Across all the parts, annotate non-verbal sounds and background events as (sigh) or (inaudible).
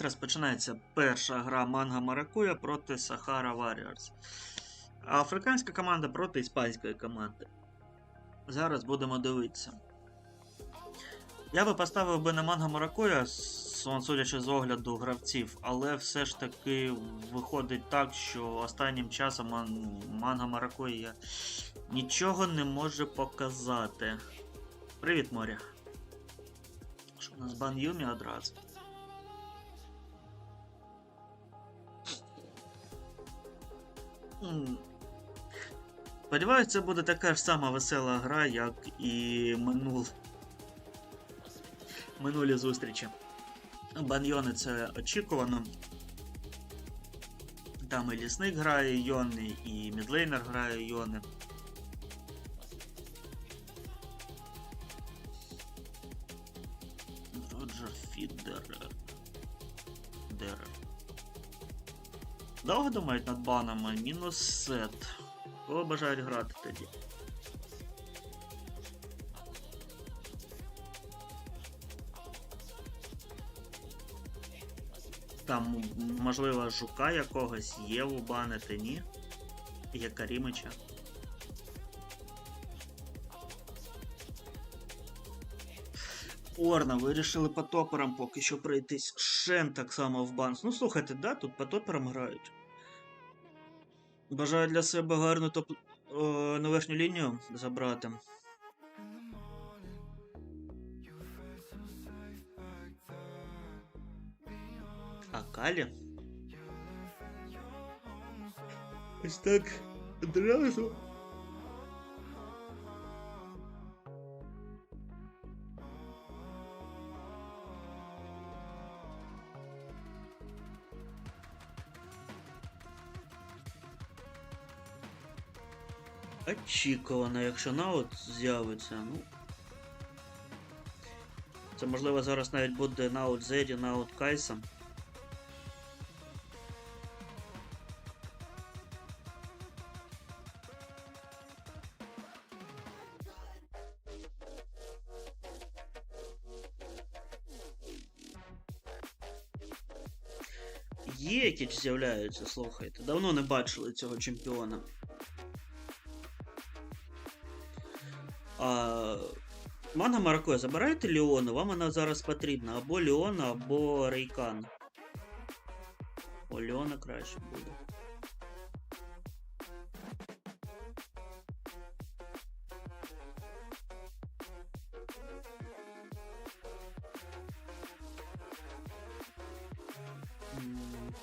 Розпочинається перша гра Манга Маракуя проти Сахара Warriors. Африканська команда проти іспанської команди. Зараз будемо дивитися. Я би поставив би на Манга Маракуя, судячи з огляду гравців, але все ж таки виходить так, що останнім часом Ман- Манга Маракуя нічого не може показати. Привіт, моря. Що у нас бан Юмі одразу? Сподіваюсь, це буде така ж сама весела гра, як і минул... минулі зустрічі. Баньйони це очікувано. Там і лісник грає Йони, і мідлейнер грає Йони. Довго думають над банами? Мінус сет. Кого бажають грати тоді? Там, можливо, жука якогось, Єву банити, ні? Якарімича. Орна, вирішили по топерам поки що пройтись. Шен так само в банс. Ну слухайте, да, тут по топерам грають. Бажаю для себе гарну топ о, на верхню лінію забрати. А Калі? Ось так одразу. Очікувано, якщо наут з'явиться, ну. Це можливо зараз навіть буде наут Зеді, наут Кайса. Єкіч з'являється, слухайте. Давно не бачили цього чемпіона. А, Манга Маракуя, забирайте Леону, вам вона зараз потрібна. Або Леона, або Рейкан. О, Леона краще буде.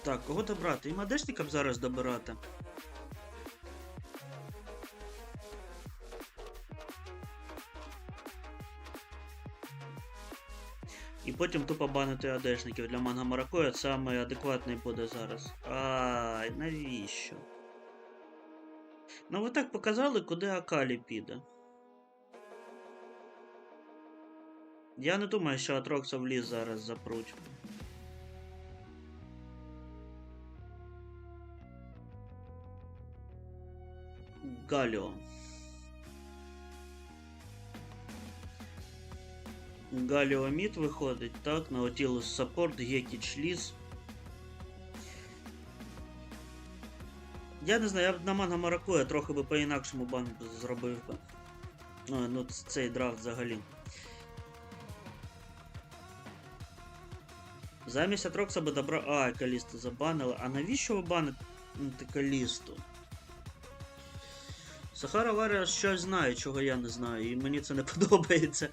Так, кого добрати? І Мадешника б зараз добирати. Потім тупо банити адешників для манга Маракоя саме адекватний буде зараз. Ай, навіщо? Ну ви так показали, куди Акалі піде. Я не думаю, що Атрокса в ліс зараз запруть. Галіо. Галіо Мід виходить, так, Наутілус Саппорт, Гекіч Ліс. Я не знаю, я б на Манга Маракуя трохи би по-інакшому бан б зробив би. Ну, ну цей драфт взагалі. Замість Атрокса би добра. А, Калісту забанили. А навіщо ви баните Калісту? Сахара Варіас щось знає, чого я не знаю, і мені це не (laughs) подобається.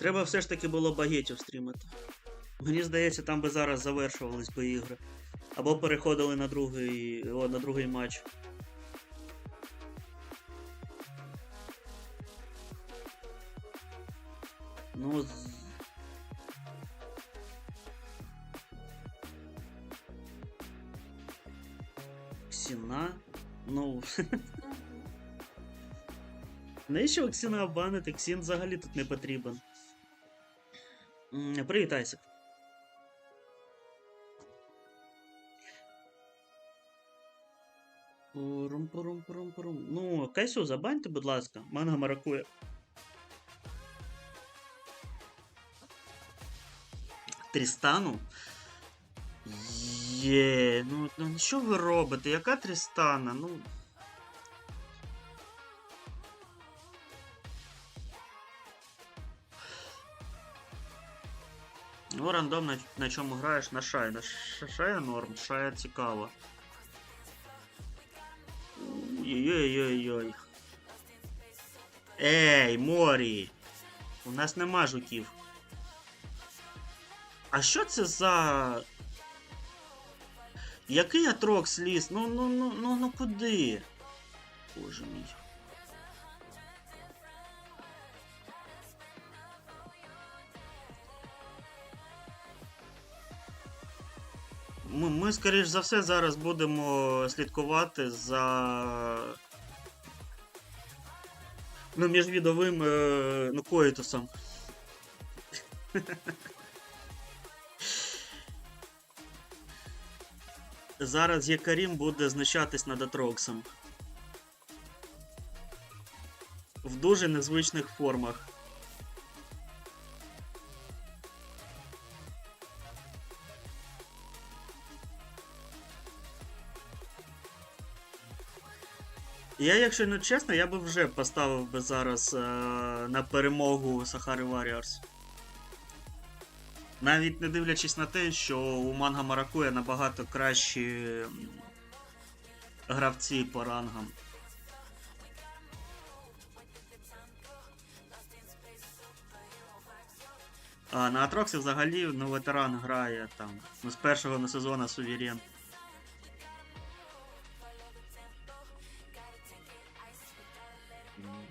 Треба все ж таки було багетів стрімити. Мені здається, там би зараз завершувались би ігри. Або переходили на другий, о, на другий матч. Ну. Ксіна. Ну. Навіщо Ксіна банити? Ксін взагалі тут не потрібен. Привітайся. Порум, Пурум, порум, порум. Ну, Кесю забаньте, будь ласка, манга маракує. Трістану? Є, ну, ну що ви робите? Яка Трістана? Ну. Ну, рандом на, на чому граєш? На шай. На шая норм, шая цікаво. Ой-ой-ой-ой. Ей, морі! У нас нема жуків. А що це за. Який атрокс ліс? Ну ну ну ну ну куди? Боже мій. Ми, ми, скоріш за все, зараз будемо слідкувати за. Ну, міжвідовим е, ну, коїтусом. (laughs) Зараз Якарім буде знущатись над Атроксом. В дуже незвичних формах. Я, якщо не чесно, я би вже поставив би зараз е, на перемогу Сахари Warriors. Навіть не дивлячись на те, що у Манга Маракуя набагато кращі гравці по рангам. А на Атроксі взагалі ну, ветеран грає там. Ну, з першого на сезону Суверен.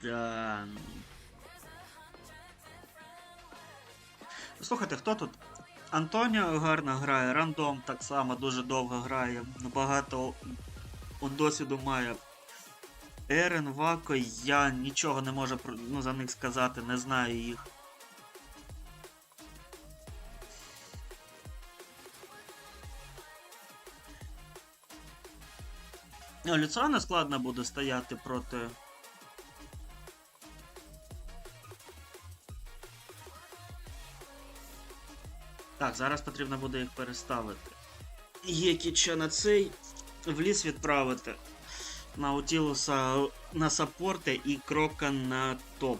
Да. ну. Слухайте, хто тут? Антоніо гарно грає, рандом так само дуже довго грає, багато он досвіду має. Ерен, Вако, я нічого не можу ну, за них сказати, не знаю їх. Ну, Люціана складно буде стояти проти. Так, зараз потрібно буде їх переставити. Єкіча на цей в ліс відправити. Наутілуса на саппорти і крока на топ.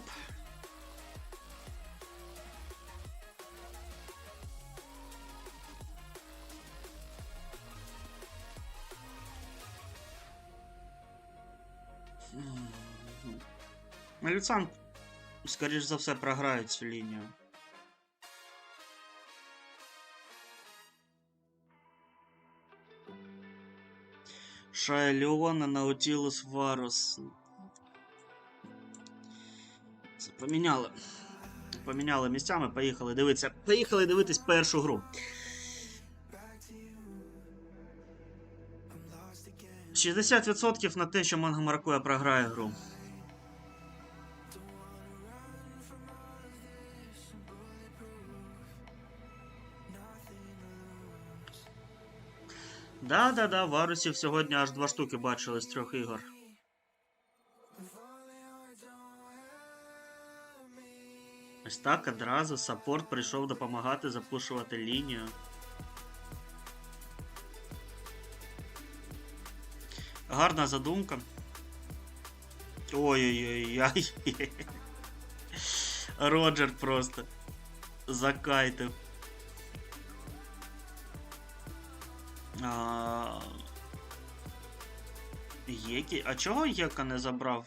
Малюцан, скоріш за все, програють цю лінію. Шая Леона, Наутилус, Варус. Це поміняли. Поміняли місцями, поїхали дивитися. Поїхали дивитись першу гру. Шістдесят відсотків на те, що Манга Маракуя програє гру. Да-да-да, варусів сьогодні аж два штуки бачили з трьох ігор. Ось так одразу саппорт прийшов допомагати запушувати лінію. Гарна задумка. Ой-ой-ой-ой. (laughs) Роджер просто закайтив. А... Єкі. А чого Єка не забрав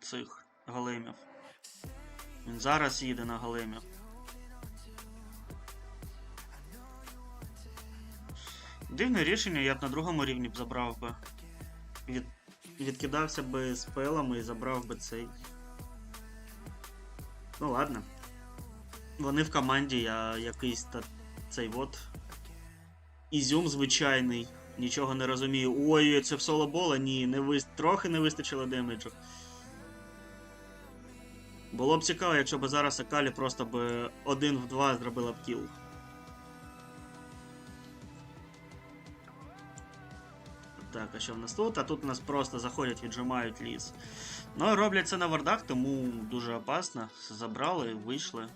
цих големів? Він зараз їде на големів. Дивне рішення, я б на другому рівні б забрав би. Від... Відкидався би спелами і забрав би цей. Ну ладно. Вони в команді, я якийсь та цей от. Ізюм звичайний. Нічого не розумію. Ой, це в соло бола? Ні, не вис... трохи не вистачило демеджу. Було б цікаво, якщо б зараз Акалі просто б один в два зробила б кіл. Так, а що в нас тут? А тут у нас просто заходять, віджимають ліс. Ну, роблять це на вардах, тому дуже опасно. Забрали, вийшли.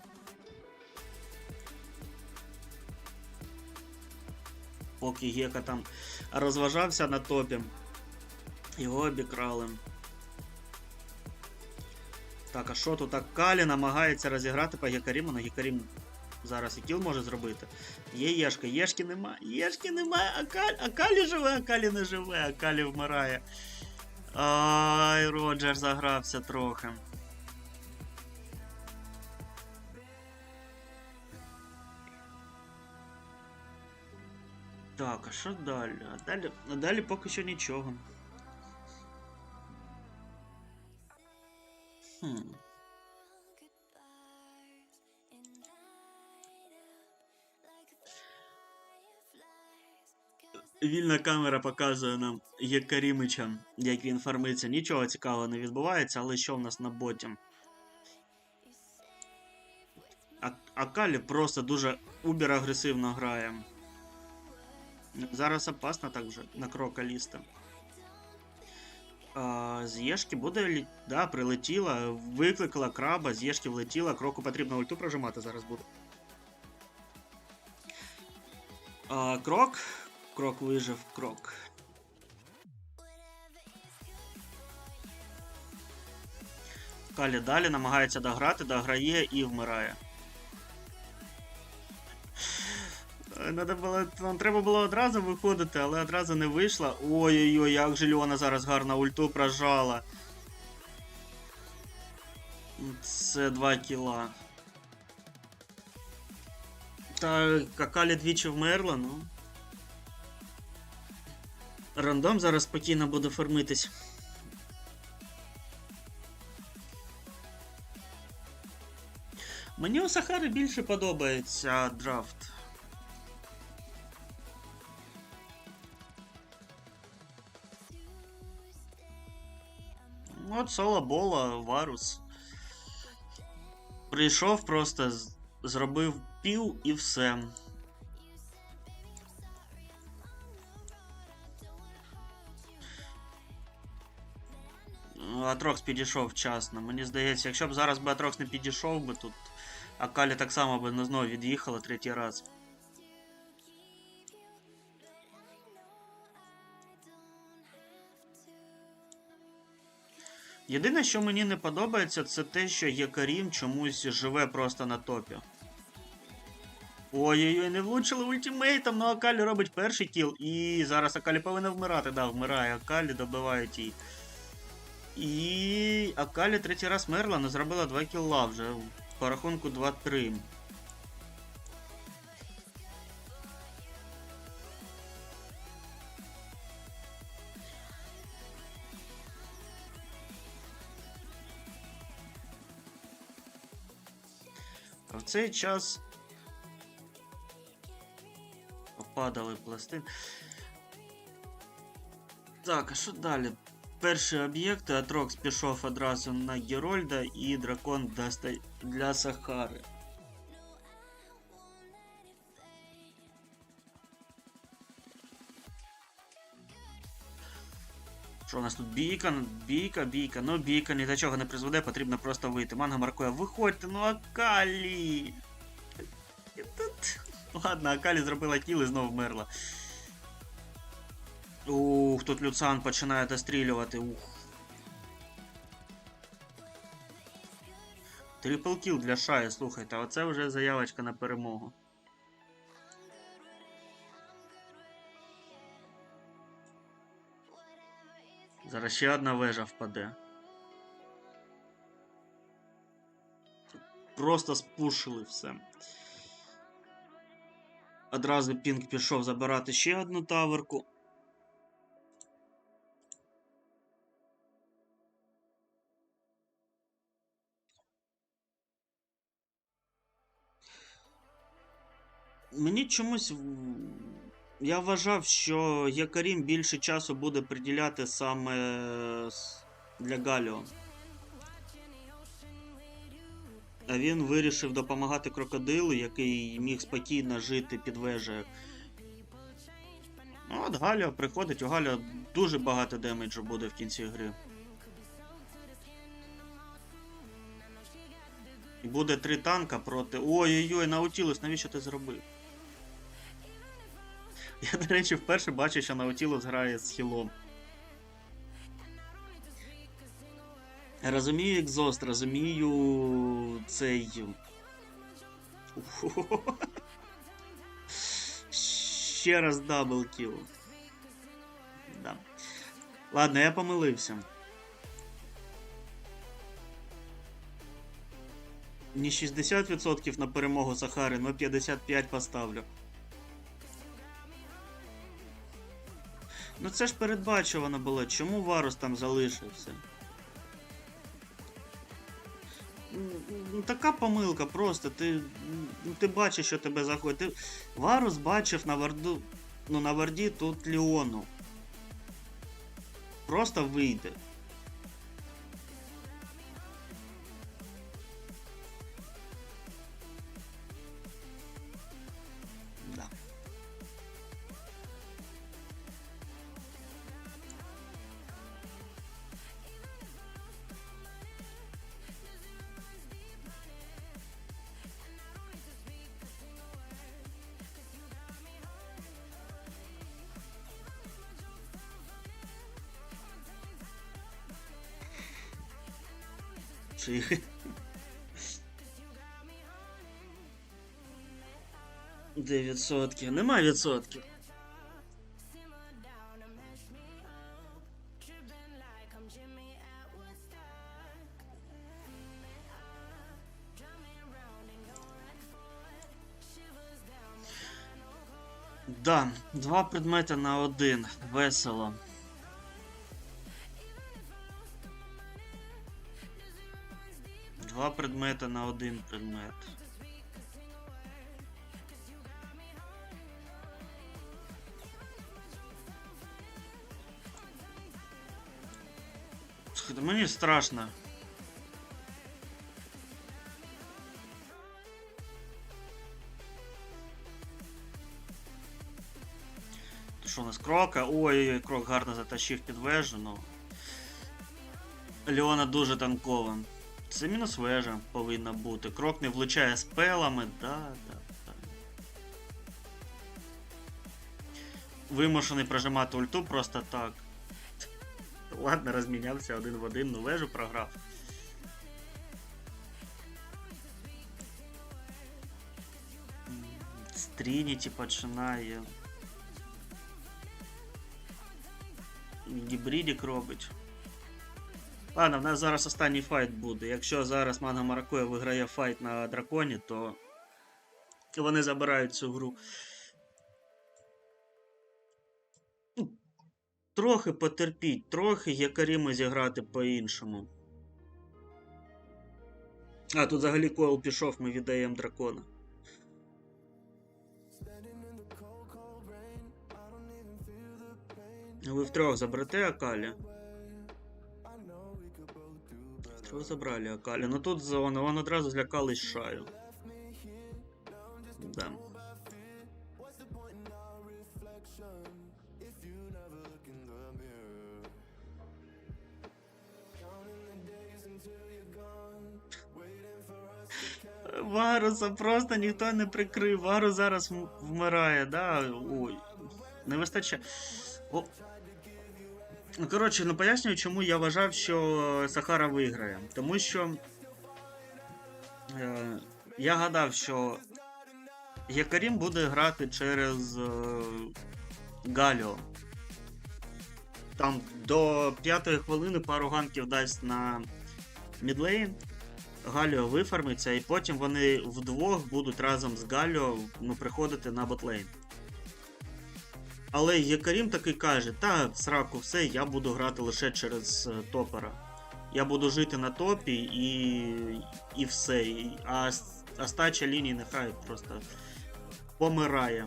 Поки Гека там розважався на топі. Його обікрали. Так, а що тут так Калі намагається розіграти по Гекаріму, але Гекарім зараз і кіл може зробити. Є Єшка, Єшки нема, Єшки немає, а Калі, а Калі живе, а Калі не живе, а Калі вмирає. Ай, Роджер загрався трохи. Так, а що далі? А далі, а далі поки що нічого. Хм. Вільна камера показує нам Єкарімича, як він фармиться. Нічого цікавого не відбувається, але що в нас на боті? А, Акалі просто дуже убер-агресивно грає. Зараз опасно так вже на крока лізти. А, з Єшки буде. Да, прилетіла, викликала краба, з Єшки влетіла, кроку потрібно ульту прожимати зараз буде. А, крок. Крок вижив, крок. Калі далі намагається дограти, дограє і вмирає. Надо було, нам треба було одразу виходити, але одразу не вийшло. Ой-ой-ой, як же Льона зараз гарно ульту прожала. Це 2 кіла. Та Какалі двічі вмерла, ну. Рандом зараз спокійно буде формитись. Мені у Сахари більше подобається драфт. От соло бола, Варус. Прийшов просто, зробив пів і все. Ну, Атрокс підійшов вчасно. Мені здається, якщо б зараз би Атрокс не підійшов би тут, Акалі так само би на знову від'їхала третій раз. Єдине, що мені не подобається, це те, що Якарім чомусь живе просто на топі. Ой-ой-ой, не влучили ультимейтом, ну Акалі робить перший кіл. І зараз Акалі повинна вмирати. Да, вмирає Акалі, добивають її. І Акалі третій раз мерла, але зробила 2 кілла вже. По рахунку 2-3. Цей час попадали пластин. Так, а що далі? Перший об'єкт, Атрокс пішов одразу на Герольда і дракон для Сахари. Що у нас тут бійка, бійка, бійка. Ну бійка ні до чого не призведе, потрібно просто вийти. Манга маркує, виходьте, ну Акалі. Тут... Ладно, Акалі зробила кіл і знову вмерла. Ух, тут Люцан починає дострілювати. Ух. Трипл кіл для Шая, слухайте, оце вже заявочка на перемогу. Зараз ще одна вежа впаде. Просто спушили все. Одразу Пінк пішов забирати ще одну таверку. Мені чомусь. Я вважав, що Якарім більше часу буде приділяти саме для Галіо. А він вирішив допомагати крокодилу, який міг спокійно жити під вежею. Ну, от Галіо приходить, у Галіо дуже багато демеджу буде в кінці гри. Буде три танка проти. Ой-ой-ой, Наутілус, навіщо ти зробив? Я, до речі, вперше бачу, що Наутілус грає з хілом. Розумію екзост, розумію цей. (laughs) Ще раз даблкіл. Да. Ладно, я помилився. Не 60% на перемогу Сахари, но 55 поставлю. Ну це ж передбачувано було. Чому Варус там залишився? Ну, Така помилка просто. Ти, ну, ти бачиш, що тебе заходить. Ти... Варус бачив на варду. Ну, на варді тут Ліону. Просто вийде. Де відсотків? Нема відсотків. Да, два предмети на один. Весело. Два предмети на один предмет. Слухайте, Мені страшно. То що у нас крока? Ой, крок гарно затащив під вежу, ну. Леона дуже танкова. Це мінус вежа повинна бути. Крок не влучає спелами, да, да, да. Вимушений прожимати ульту просто так. Ладно, розмінявся один в один, ну вежу програв. М, Стрініті починає. Гібридік робить. Ладно, в нас зараз останній файт буде. Якщо зараз Манга Маракуя виграє файт на драконі, то вони забирають цю гру. Трохи потерпіть, трохи якарімо зіграти по-іншому. А, тут взагалі койл пішов, ми віддаємо дракона. Ви втрьох заберете Акалі? Трьох забрали Акалі. Ну тут зона, вон одразу злякались шаю. Да. Варуса просто ніхто не прикрив. Варус зараз вмирає, да? Ой. Не вистачає. О. Ну, Коротше, ну пояснюю, чому я вважав, що Сахара виграє. Тому що е, я гадав, що Якарім буде грати через е, Галіо. Там до п'ятої хвилини пару ганків дасть на мідлейн. Галіо вифармиться, і потім вони вдвох будуть разом з Галіо ну, приходити на ботлейн. Але Якарім таки каже, та сраку, все, я буду грати лише через е, топера. Я буду жити на топі і, і все. А, а стача лінії нехай просто помирає.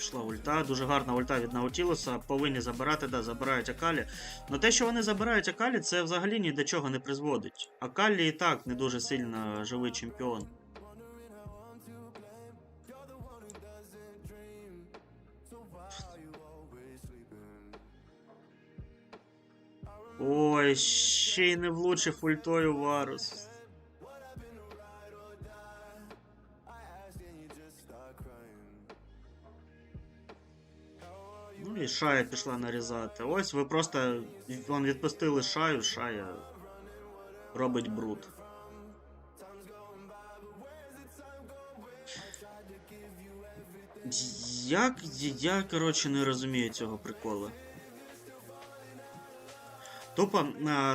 Пішла ульта, дуже гарна ульта від Наутілуса. Повинні забирати, да, забирають Акалі. Но те, що вони забирають Акалі, це взагалі ні до чого не призводить. Акалі і так не дуже сильно живий чемпіон. Ой, ще й не влучив ультою Варус. Шая пішла нарізати. Ось ви просто вон, відпустили шаю, шая робить бруд. Як. Я, коротше, не розумію цього приколу. Тупо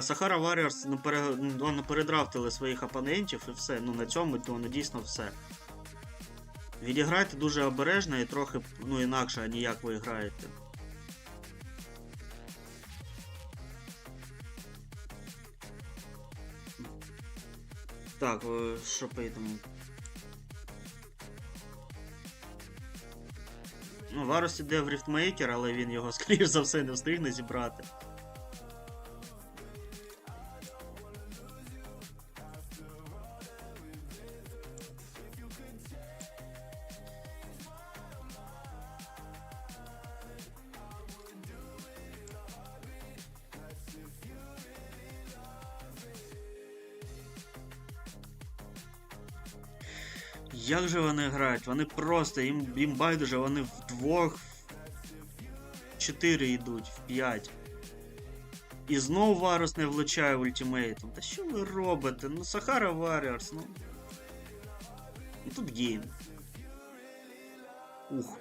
Сахара ну, пере, ну, ну, передрафтили своїх опонентів і все. Ну на цьому ну, ну, дійсно все. Відіграйте дуже обережно і трохи ну, інакше, а ніяк ви граєте. Так, е, що поїдемо? Ну, Варус іде в Ріфтмейкер, але він його, (laughs) скоріш за все, не встигне зібрати. Вони? Вони просто, їм, їм байдуже, вони вдвох в 4 йдуть, в 5. І знову Варус не влучає ультимейтом. Та що ви робите? Ну Сахара Warriors, ну. І тут гейм. Ух.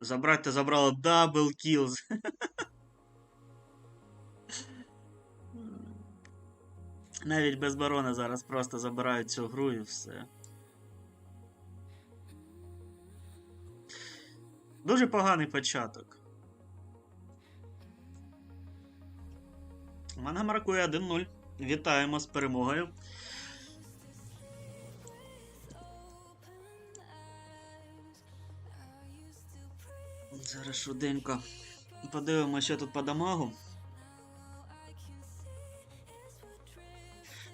Забрати забрало дабл кілз. (laughs) Навіть без барона зараз просто забирають цю гру і все. Дуже поганий початок. Манга маркує 1-0. Вітаємо з перемогою. Зараз швиденько подивимося, що тут по дамагу.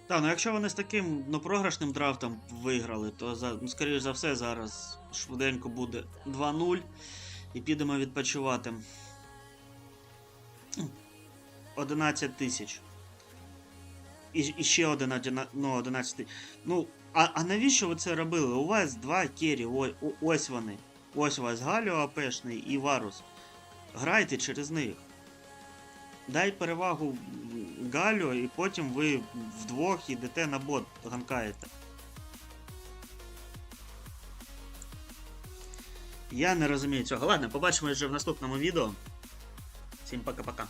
Так, ну якщо вони з таким ну, програшним драфтом виграли, то за, ну, скоріш за все зараз швиденько буде 2-0 і підемо відпочивати. 11 тисяч. І, і ще 11, ну, 11 тисяч. Ну, а, а навіщо ви це робили? У вас два кері, о, о, ось вони. Ось у вас Галіо АПшний і Варус. Грайте через них. Дай перевагу Галю, і потім ви вдвох йдете на бот, ганкаєте. Я не розумію цього. Ладно, побачимось вже в наступному відео. Всім пока-пока.